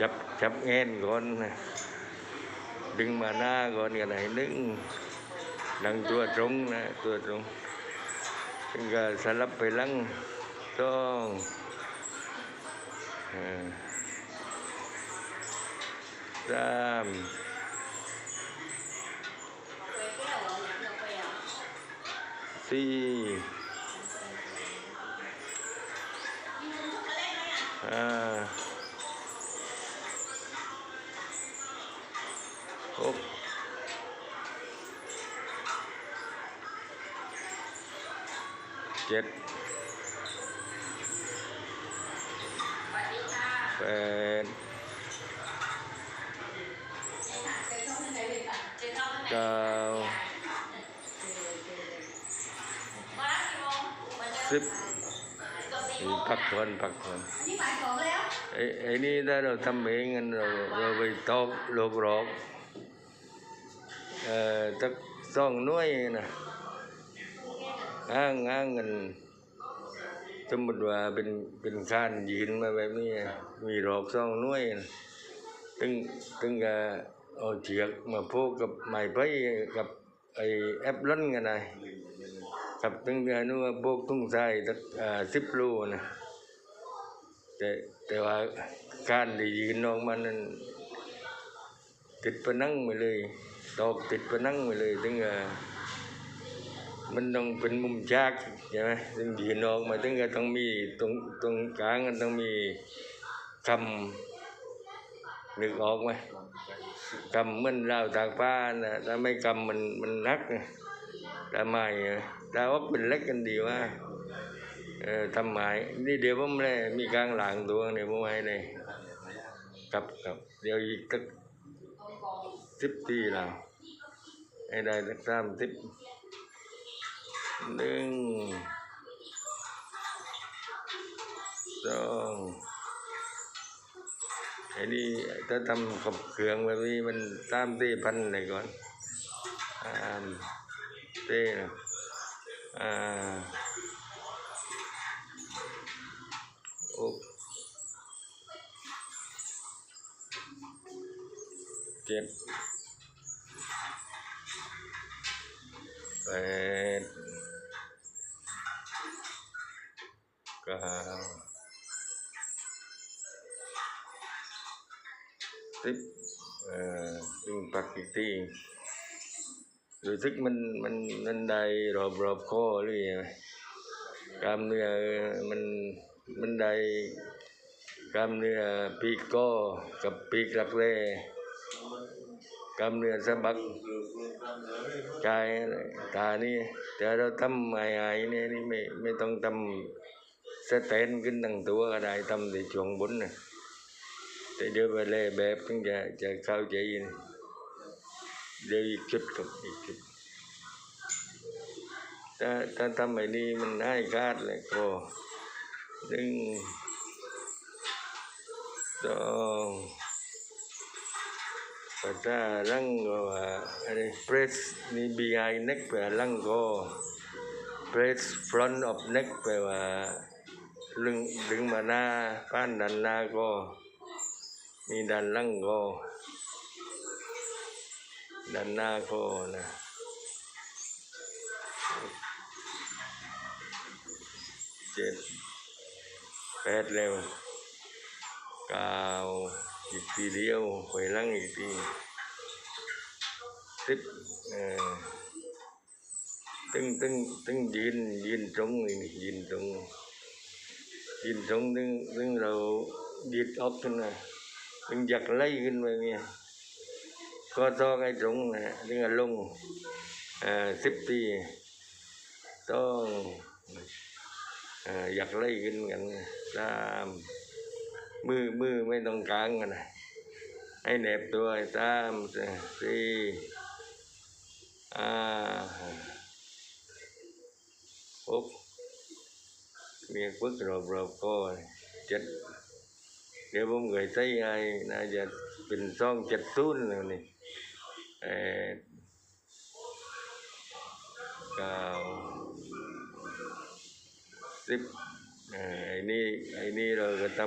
จับจับแงนก่อนนะดึงมาหน้าก่อนกันไหนนึงดังตัวตรงนะตัวตรงถึงก็สลับไปลังต้องสามสี่ห้า หกเจ็ดแปดเก้าสิบพักผ่อนพักผ่อนไอ้ไอ้นี่ถ้าเราทำเองเราเราไปตอกโลกรอก เอ่อตักสองหน่วยนะอ้างอ้างกันสมมติว่าเป็นเป็นข้านยืนมาแบบนี้มีรอกสองหน่วยนะตึงตึงก็เอาเชือกมาผูกกับไม้ไผ่กับไอแอปล้นกันไงกับตึงก็นู้ว่าผูกตุ้งใส่ตักสิบลูนะแต่แต่ว่าการได้ยืนออกมานั้น ติดผนังไปเลยตอกติดผนังไปเลยถึงอ่มันต้องเป็นมุมจากใช่ไหมถึงยืนออกมาถึงก็ต้องมีตรงตรงกลางมันต้องมีคำนึกออกไหมคำมันราวตากผ้านะถ้าไม่คำมันมันนักนะถ้าไม่อะถ้าว่าเป็นเล็กกันดีว่าเออทำหมายนี่เดี๋ยวผมเลยมีกลางหลังตัวเนี่ยผมให้เลยครับครับเดี๋ยวอีก สักสิบทีแล้วให้ได้สักสามสิบหนึ่งสองไอ้นี่ถ้า เจ็ดแปดเก้าสิบเอ่อซึ่งปักอีกทีรู้สึกมันมันมันได้รอบรอบคอหรือยังกล้ามเนื้อมันมันได้กล้ามเนื้อปีกก็กับปีกรักแร้ กล้ามเนื้อสะบักกายตานี่แต่เราทำไอ้ไอ้เนี่ยนี่ไม่ไม่ต้องทำสเตนขึ้นตั้งตัวก็ได้ทำในช่วงบนนะแต่เดี๋ยวไปเล่แบบถึงจะจะเข้าใจเดี๋ยวอีกจุดกับอีกจุดถ้าถ้าทำไอ้นี่มันให้คาดเลยก็หนึ่งสอง ภาษาลังก็ว่าอะไร press นี่ behind neck แปลว่าลังก็ press front of neck แปลว่าลึงดึงมาหน้าป้านด้านหน้าก็มีด้านลังก็ด้านหน้าก็นะเจ็ดแปดเร็วเก้า อีกทีเดียวไปหลังอีกทีสิบเออตึงตึงตึงยืนยืนตรงนี่ยืนตรงยืนตรงตึงตึงเรายืดออกขึ้นมาตึงอยากไล่ขึ้นไปเนี่ยก็ต้องไอ้ตรงนะตึงอลงอ่าสิบทีต้องอ่าอยากไล่ขึ้นกันตาม มือมือไม่ต้องกลางกันนะให้เหน็บตัวตามสี่อ่าหกมีปึ๊กรอบรอบๆก็เจ็ดเดี๋ยวผมเคยใช้ไงน่าจะเป็นซองเจ็ดศูนย์แล้วนี่แปดเก้าสิบเอ่อไอ้นี่ไอ้นี่เราก็ท